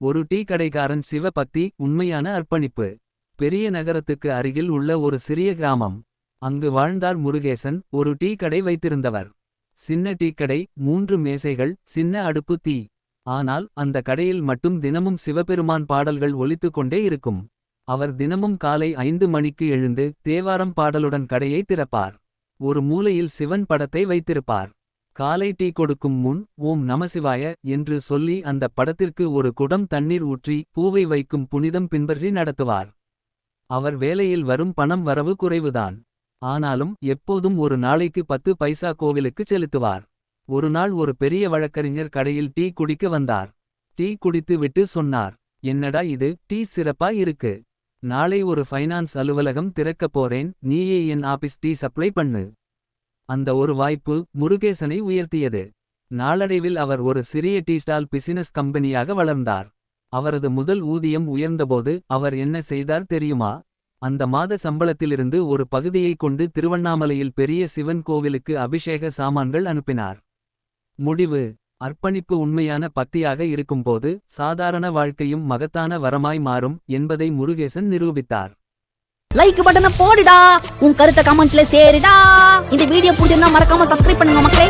ஒரு டீ கடைக்காரன் சிவபக்தி உண்மையான அர்ப்பணிப்பு. பெரிய நகரத்துக்கு அருகில் உள்ள ஒரு சிறிய கிராமம். அங்கு வாழ்ந்தார் முருகேசன் ஒரு டீ கடை வைத்திருந்தவர். சின்ன டீ கடை மூன்று மேசைகள் சின்ன அடுப்பு தீ. ஆனால் அந்த கடையில் மட்டும் தினமும் சிவபெருமான் பாடல்கள் ஒலித்துக் கொண்டே இருக்கும். அவர் தினமும் காலை ஐந்து மணிக்கு எழுந்து தேவாரம் பாடலுடன் கடையை திறப்பார். ஒரு மூலையில் சிவன் படத்தை வைத்திருப்பார். காலை டீ கொடுக்கும் முன் ஓம் நமசிவாய என்று சொல்லி அந்த படத்திற்கு ஒரு குடம் தண்ணீர் ஊற்றி பூவை வைக்கும் புனிதம் பின்பற்றி நடத்துவார். அவர் வேலையில் வரும் பணம் வரவு குறைவுதான். ஆனாலும் எப்போதும் ஒரு நாளைக்கு பத்து பைசா கோவிலுக்கு செலுத்துவார். ஒரு நாள் ஒரு பெரிய வழக்கறிஞர் கடையில் டீ குடிக்க வந்தார். டீ குடித்து விட்டு சொன்னார் என்னடா இது டீ சிறப்பா இருக்கு. நாளை ஒரு ஃபைனான்ஸ் அலுவலகம் திறக்கப் போறேன் நீயே என் ஆபீஸ் டீ சப்ளை பண்ணு. அந்த ஒரு வாய்ப்பு முருகேசனை உயர்த்தியது. நாளடைவில் அவர் ஒரு சிறிய டீ ஸ்டால் பிசினஸ் கம்பெனியாக வளர்ந்தார். அவரது முதல் ஊதியம் உயர்ந்தபோது அவர் என்ன செய்தார் தெரியுமா? அந்த மாத சம்பளத்திலிருந்து ஒரு பகுதியை கொண்டு திருவண்ணாமலையில் பெரிய சிவன் கோவிலுக்கு அபிஷேக சாமான்கள் அனுப்பினார். முடிவு அர்ப்பணிப்பு உண்மையான பக்தியாக இருக்கும்போது சாதாரண வாழ்க்கையும் மகத்தான வரமாய் மாறும் என்பதை முருகேசன் நிரூபித்தார். லைக் பட்டனை போடுடா. உன் கருத்தை கமெண்ட்ல சேருடா. இந்த வீடியோ பிடிச்சிருந்தா மறக்காம சப்ஸ்கிரைப் பண்ணுங்க மக்களே.